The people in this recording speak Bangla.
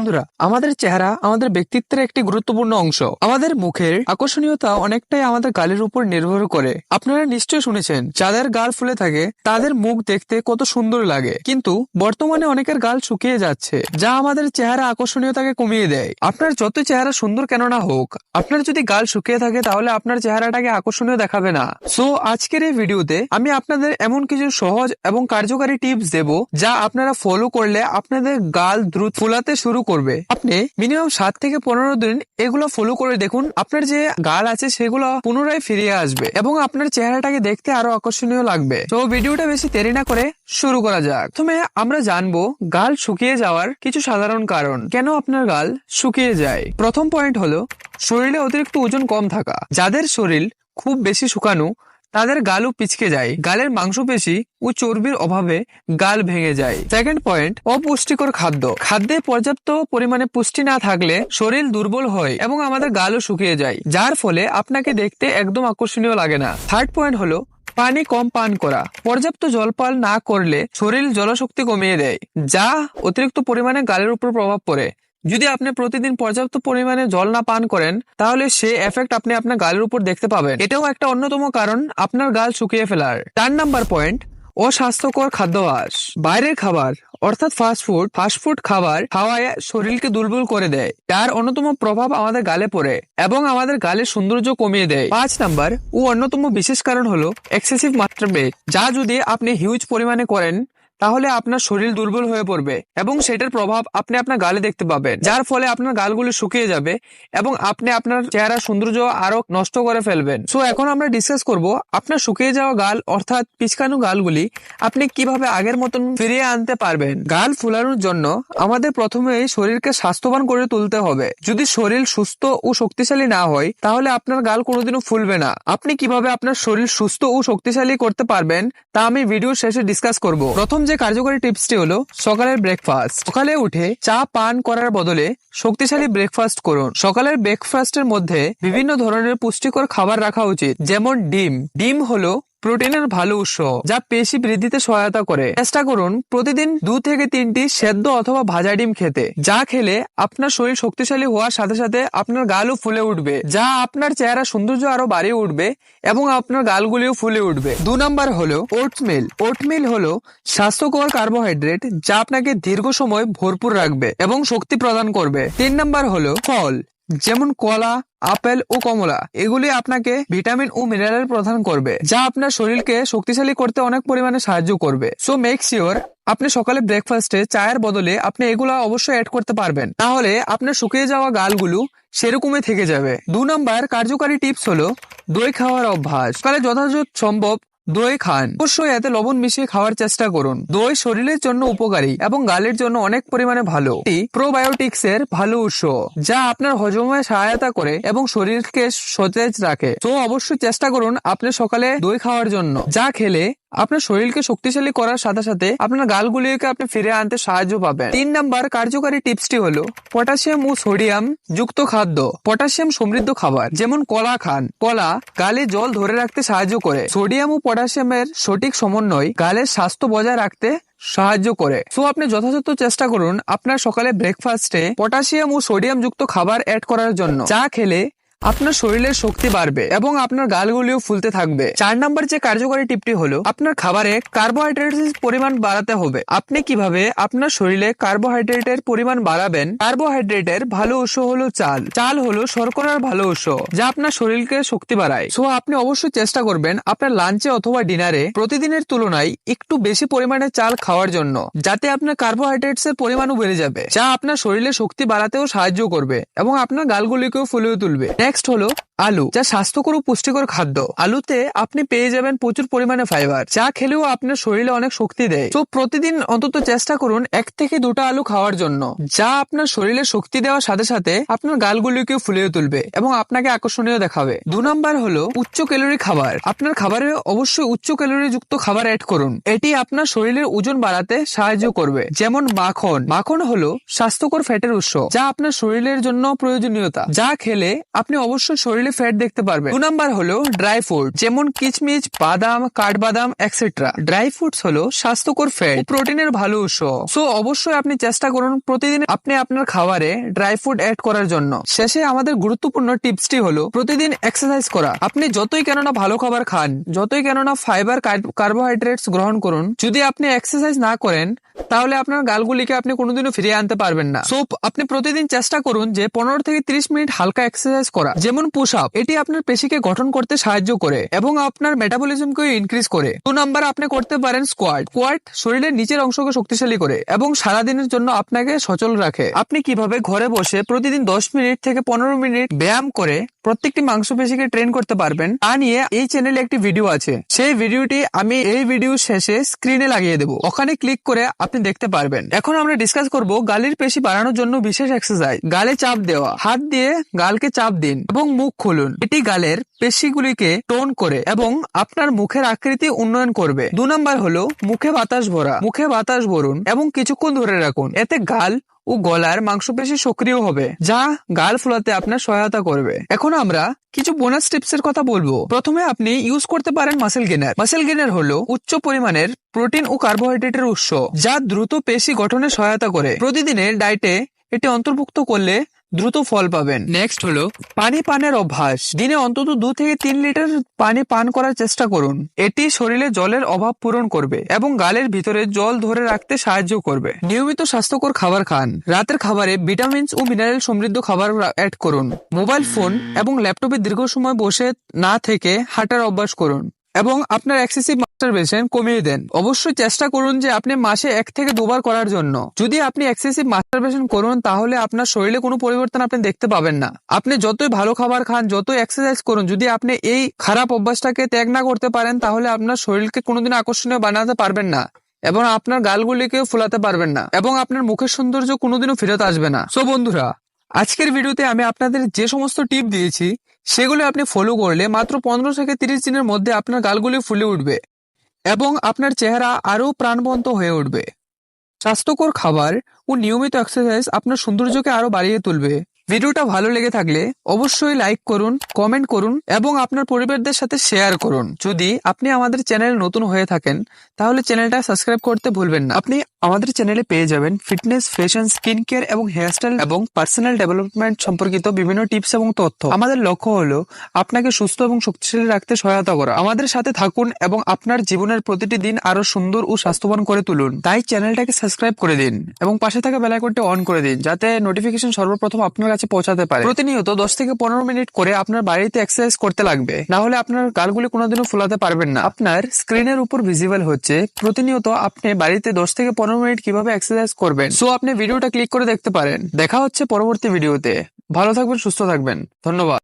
বন্ধুরা, আমাদের চেহারা আমাদের ব্যক্তিত্বের একটি গুরুত্বপূর্ণ অংশ। আমাদের মুখের আকর্ষণীয়তা অনেকটাই আমাদের গালের উপর নির্ভর করে। আপনারা নিশ্চয়ই শুনেছেন, যাদের গাল ফুলে থাকে, তাদের মুখ দেখতে কত সুন্দর লাগে। কিন্তু বর্তমানে অনেকের গাল শুকিয়ে যাচ্ছে, যা আমাদের চেহারা আকর্ষণীয়তাকে কমিয়ে দেয়। আপনার যত চেহারা সুন্দর কেন না হোক, আপনার যদি গাল শুকিয়ে থাকে, তাহলে আপনার চেহারাটাকে আকর্ষণীয় দেখাবে না। সো আজকের এই ভিডিওতে আমি আপনাদের এমন কিছু সহজ এবং কার্যকারী টিপস দেব, যা আপনারা ফলো করলে আপনাদের গাল দ্রুত ফোলাতে শুরু করবে। আপনি মিনিমাম সাত থেকে পনেরো দিন এগুলো ফলো করে দেখুন। আপনার যে গাল আছে সেগুলো পুনরায় ফিরিয়ে আসবে এবং আপনার চেহারাটাকে দেখতে আরও আকর্ষণীয় লাগবে। তো ভিডিওটা বেশি দেরি না করে শুরু করা যাক। প্রথমে আমরা জানব গাল শুকিয়ে যাওয়ার কিছু সাধারণ কারণ। কেন আপনার গাল শুকিয়ে যায়? প্রথম পয়েন্ট হলো, শরীরে অতিরিক্ত ওজন কম থাকা। যাদের শরীর খুব বেশি শুকানো তাদের গালও পিচকে যায়। গালের মাংসপেশি ও চর্বির অভাবে গাল ভেঙে যায়। সেকেন্ড পয়েন্ট অপুষ্টিকর খাদ্য। খাদ্যে পর্যাপ্ত পরিমাণে পুষ্টি না থাকলে শরীর দুর্বল হয় এবং আমাদের গালও শুকিয়ে যায়, যার ফলে আপনাকে দেখতে একদম আকর্ষণীয় লাগে না। থার্ড পয়েন্ট হলো, পানি কম পান করা। পর্যাপ্ত জল পান না করলে শরীর জলশক্তি কমিয়ে দেয়, যা অতিরিক্ত পরিমাণে গালের উপর প্রভাব পড়ে। যদি আপনি প্রতিদিন পর্যাপ্ত পরিমাণে জল না পান করেন, তাহলে সে এফেক্ট আপনি আপনার গালের উপর দেখতে পাবেন। এটাও একটা অন্যতম কারণ, আপনার গাল শুকিয়ে ফেলার। চার নাম্বার পয়েন্ট অস্বাস্থ্যকর খাদ্যাভ্যাস বাইরের খাবার, অর্থাৎ ফাস্ট ফুড ফাস্ট ফুড খাবার খাওয়ায় শরীরকে দুর্বল করে দেয়। তার অন্যতম প্রভাব আমাদের গালে পড়ে এবং আমাদের গালের সৌন্দর্য কমিয়ে দেয়। পাঁচ নাম্বার ও অন্যতম বিশেষ কারণ হলো এক্সেসিভ মাত্রা যা যদি আপনি হিউজ পরিমাণে করেন তাহলে আপনার শরীর দুর্বল হয়ে পড়বে এবং সেটার প্রভাব আপনি আপনার গালে দেখতে পাবেন। যার ফলে আপনার গালগুলো শুকিয়ে যাবে এবং আপনি আপনার চেহারা সৌন্দর্য আরও নষ্ট করে ফেলবেন। সো এখন আমরা ডিসকাস করব আপনার শুকিয়ে যাওয়া গাল অর্থাৎ পিচকানো গালগুলি আপনি কীভাবে আগের মতন ফিরিয়ে আনতে পারবেন? গাল ফুলানোর জন্য আমাদের প্রথমেই শরীরকে স্বাস্থ্যবান করে তুলতে হবে। যদি শরীর সুস্থ ও শক্তিশালী না হয়, তাহলে আপনার গাল কোনোদিনও ফুলবে না। আপনি কীভাবে আপনার শরীর সুস্থ ও শক্তিশালী করতে পারবেন, তা আমি ভিডিও শেষে ডিসকাস করব। প্রথম যে কার্যকরী টিপসটি হলো, সকালের ব্রেকফাস্ট সকালে উঠে চা পান করার বদলে শক্তিশালী ব্রেকফাস্ট করুন। সকালের ব্রেকফাস্টের মধ্যে বিভিন্ন ধরনের পুষ্টিকর খাবার রাখা উচিত, যেমন ডিম। ডিম হলো প্রোটিনের ভালো উৎস, যা পেশি বৃদ্ধিতে সহায়তা করে। চেষ্টা করুন প্রতিদিন দু থেকে তিনটি সেদ্ধ অথবা ভাজা ডিম খেতে। যা খেলে আপনার শরীর শক্তিশালী হওয়ার সাথে সাথে আপনার গালও ফুলে উঠবে, যা আপনার চেহারা সৌন্দর্য আরও বাড়িয়ে উঠবে এবং আপনার গালগুলিও ফুলে উঠবে। দু নম্বর হলো ওটমিল। ওটমিল হলো স্বাস্থ্যকর কার্বোহাইড্রেট, যা আপনাকে দীর্ঘ সময় ভরপুর রাখবে এবং শক্তি প্রদান করবে। তিন নম্বর হলো ফল। যেমন কলা, আপেল ও কমলা, এগুলি আপনাকে ভিটামিন ও মিনারেল প্রদান করবে, যা আপনার শরীরকে শক্তিশালী করতে অনেক পরিমাণে সাহায্য করবে। সো মেক শিওর আপনি সকালে ব্রেকফাস্টে চায়ের বদলে আপনি এগুলো অবশ্যই অ্যাড করতে পারবেন। তাহলে আপনার শুকিয়ে যাওয়া গালগুলো সেরকমই থেকে যাবে। দু নম্বর কার্যকারী টিপস হলো দই খাওয়ার অভ্যাস। সকালে যথাযথ সম্ভব দই খান। অবশ্যই এতে লবণ মিশিয়ে খাওয়ার চেষ্টা করুন। দই শরীরের জন্য উপকারী এবং গালের জন্য অনেক পরিমাণে ভালো। প্রোবায়োটিক্স এর ভালো উৎস, যা আপনার হজমে সহায়তা করে এবং শরীরকে সতেজ রাখে। তো অবশ্যই চেষ্টা করুন আপনি সকালে দই খাওয়ার জন্য, যা খেলে আপনার শরীরকে শক্তিশালী করার সাথে সাথে আপনার গালগুলিকে আপনি ফিরে আনতে সাহায্য পাবেন। তিন নাম্বার কার্যকারী টিপসটি হলো পটাশিয়াম ও সোডিয়াম যুক্ত খাদ্য, পটাশিয়াম সমৃদ্ধ খাবার, যেমন কলা খান। কলা গালে জল ধরে রাখতে সাহায্য করে। সোডিয়াম ও পটাশিয়ামের সঠিক সমন্বয় গালের স্বাস্থ্য বজায় রাখতে সাহায্য করে। সো আপনি যথাযথ চেষ্টা করুন আপনার সকালে ব্রেকফাস্টে পটাশিয়াম ও সোডিয়াম যুক্ত খাবার অ্যাড করার জন্য। চা খেলে আপনার শরীরের শক্তি বাড়বে এবং আপনার গালগুলিও ফুলতে থাকবে। চার নাম্বার যে কার্যকরী টিপটি হলো, আপনার খাবারে কার্বোহাইড্রেটের পরিমাণ বাড়াতে হবে। আপনি কীভাবে আপনার শরীরে কার্বোহাইড্রেটের পরিমাণ বাড়াবেন? কার্বোহাইড্রেটের ভালো উৎস হলো চাল। চাল হলো শর্করার ভালো উৎস, যা আপনার শরীরকে শক্তি বাড়ায়। সো আপনি অবশ্যই চেষ্টা করবেন আপনার লাঞ্চে অথবা ডিনারে প্রতিদিনের তুলনায় একটু বেশি পরিমাণে চাল খাওয়ার জন্য, যাতে আপনার কার্বোহাইড্রেটস এর পরিমাণও বেড়ে যাবে, যা আপনার শরীরে শক্তি বাড়াতেও সাহায্য করবে এবং আপনার গালগুলিকেও ফুলিয়ে তুলবে। নেক্সট হলো আলু, যা স্বাস্থ্যকর ও পুষ্টিকর খাদ্য। আলুতে আপনি পেয়ে যাবেন প্রচুর পরিমাণে ফাইবার যা খেলেও আপনার শরীরে অনেক শক্তি দেয়। তো প্রতিদিন অন্তত চেষ্টা করুন এক থেকে দুটো আলু খাওয়ার জন্য, যা আপনার শরীরে শক্তি দেওয়ার সাথে সাথে আপনার গালগুলিকে ফুলিয়ে তুলবে এবং আপনাকে আকর্ষণীয় দেখাবে। দু নম্বর হলো উচ্চ ক্যালোরি খাবার। আপনার খাবারে অবশ্যই উচ্চ ক্যালোরি যুক্ত খাবার অ্যাড করুন। এটি আপনার শরীরের ওজন বাড়াতে সাহায্য করবে। যেমন মাখন। মাখন হলো স্বাস্থ্যকর ফ্যাটের উৎস, যা আপনার শরীরের জন্য প্রয়োজনীয়তা। যা খেলে আপনি অবশ্যই শরীরে আপনি ফ্যাট দেখতে পারবেন। দু নাম্বার হলো ড্রাই ফ্রুট যেমন কিচমিচ, বাদাম, কাঠবাদাম এক্সেট্রা ড্রাই ফ্রুটস হলো স্বাস্থ্যকর ফ্যাট প্রোটিনের ভালো উৎস। সো অবশ্যই আপনি চেষ্টা করুন প্রতিদিন আপনি আপনার খাবারে ড্রাই ফ্রুট অ্যাড করার জন্য। শেষে আমাদের গুরুত্বপূর্ণ টিপসটি হলো প্রতিদিন এক্সারসাইজ করা। আপনি যতই কেননা ভালো খাবার খান, যতই কেননা ফাইবার কার্বোহাইড্রেটস গ্রহণ করুন, যদি আপনি এক্সারসাইজ না করেন তাহলে আপনার গালগুলিকে আপনি কোনোদিনও ফিরিয়ে আনতে পারবেন না। সো আপনি প্রতিদিন চেষ্টা করুন যে পনেরো থেকে তিরিশ মিনিট হালকা এক্সারসাইজ করা। যেমন পুশ আপ এটি আপনার পেশিকে গঠন করতে সাহায্য করে এবং আপনার মেটাবলিজমকে ইনক্রিজ করে। দু নাম্বার আপনি করতে পারেন স্কোয়াড স্কোয়াড শরীরের নিচের অংশকে শক্তিশালী করে এবং সারাদিনের জন্য আপনাকে সচল রাখে। আপনি কীভাবে ঘরে বসে প্রতিদিন দশ মিনিট থেকে পনেরো মিনিট ব্যায়াম করে প্রত্যেকটি মাংসপেশিকে ট্রেন করতে পারবেন। তা নিয়ে এই চ্যানেলে একটি ভিডিও আছে। সেই ভিডিওটি আমি এই ভিডিও শেষে স্ক্রিনে লাগিয়ে দেবো। ওখানে ক্লিক করে আপনি দেখতে পারবেন। এখন আমরা ডিসকাস করব গালের পেশি বাড়ানোর জন্য বিশেষ এক্সারসাইজ গালে চাপ দেওয়া। হাত দিয়ে গালকে চাপ দিন এবং মুখ খুলুন। এটি গালের পেশিগুলিকে টোন করে এবং আপনার মুখের আকৃতি উন্নয়ন করবে। দু নম্বর হলো মুখে বাতাস ভরা। মুখে বাতাস ভরুন এবং কিছুক্ষণ ধরে রাখুন। এতে গাল ও গলার মাংসপেশি সক্রিয় হবে, যা গাল ফোলাতে আপনার সহায়তা করবে। এখন আমরা কিছু বোনাস টিপস এর কথা বলব। প্রথমে আপনি ইউজ করতে পারেন মাসেল গেনার মাসেল গেনার হলো উচ্চ পরিমাণের প্রোটিন ও কার্বোহাইড্রেটের উৎস, যা দ্রুত পেশি গঠনে সহায়তা করে। প্রতিদিনের ডায়েটে এটি অন্তর্ভুক্ত করলে দ্রুত ফল পাবেন। নেক্সট হলো পানি পানের অভ্যাস। দিনে অন্তত দু থেকে তিন লিটার পানি পান করার চেষ্টা করুন। এটি শরীরে জলের অভাব পূরণ করবে এবং গালের ভিতরে জল ধরে রাখতে সাহায্য করবে। নিয়মিত স্বাস্থ্যকর খাবার খান। রাতের খাবারে ভিটামিনস ও মিনারেল সমৃদ্ধ খাবার অ্যাড করুন। মোবাইল ফোন এবং ল্যাপটপে দীর্ঘ সময় বসে না থেকে হাঁটার অভ্যাস করুন। এবং আপনার এক্সেসিভ মাস্টারবেশন কমিয়ে দেন। অবশ্যই চেষ্টা করুন যে আপনি মাসে এক থেকে দুবার করার জন্য। যদি আপনি এক্সেসিভ মাস্টারবেশন করুন, তাহলে আপনার শরীরে কোনো পরিবর্তন আপনি দেখতে পাবেন না। আপনি যতই ভালো খাবার খান, যতই এক্সারসাইজ করুন, যদি আপনি এই খারাপ অভ্যাসটাকে ত্যাগ না করতে পারেন, তাহলে আপনার শরীরকে কোনোদিন আকর্ষণীয় বানাতে পারবেন না এবং আপনার গালগুলিকেও ফুলাতে পারবেন না এবং আপনার মুখের সৌন্দর্য কোনোদিনও ফেরত আসবে না। সো বন্ধুরা আজকের ভিডিওতে আমি আপনাদের যে সমস্ত টিপ দিয়েছি, সেগুলো আপনি ফলো করলে মাত্র পনেরো থেকে তিরিশ দিনের মধ্যে আপনার গালগুলি ফুলে উঠবে এবং আপনার চেহারা আরও প্রাণবন্ত হয়ে উঠবে। স্বাস্থ্যকর খাবার ও নিয়মিত এক্সারসাইজ আপনার সৌন্দর্যকে আরও বাড়িয়ে তুলবে। ভিডিওটা ভালো লেগে থাকলে অবশ্যই লাইক করুন কমেন্ট করুন এবং আপনার পরিবারদের সাথে শেয়ার করুন। যদি আপনি আমাদের চ্যানেল নতুন হয়ে থাকেন, তাহলে চ্যানেলটা সাবস্ক্রাইব করতে ভুলবেন না। আপনি আমাদের চ্যানেলে পেয়ে যাবেন ফিটনেস ফ্যাশন স্কিন কেয়ার এবং হেয়ারস্টাইল এবং পার্সোনাল ডেভেলপমেন্ট সম্পর্কিত বিভিন্ন টিপস এবং তথ্য। আমাদের লক্ষ্য হলো আপনাকে সুস্থ এবং শক্তিশালী রাখতে সহায়তা করা। আমাদের সাথে থাকুন এবং আপনার জীবনের প্রতিটি দিন আরও সুন্দর ও স্বাস্থ্যবান করে তুলুন। তাই চ্যানেলটাকে সাবস্ক্রাইব করে দিন এবং পাশে থাকা বেলাইকনটি অন করে দিন, যাতে নোটিফিকেশন সর্বপ্রথম আপনার কাছে পৌঁছাতে পারে। প্রতিনিয়ত দশ থেকে পনেরো মিনিট করে আপনার বাড়িতে এক্সারসাইজ করতে লাগবে। না হলে আপনার গালগুলি কোনোদিনও ফোলাতে পারবেন না। আপনার স্ক্রিনের উপর ভিজিবল হচ্ছে, প্রতিনিয়ত আপনি বাড়িতে দশ থেকে পনেরো মিনিট কীভাবে এক্সারসাইজ করবেন। সো আপনি ভিডিওটা ক্লিক করে দেখতে পারেন। দেখা হচ্ছে পরবর্তী ভিডিওতে ভালো থাকবেন, সুস্থ থাকবেন। ধন্যবাদ।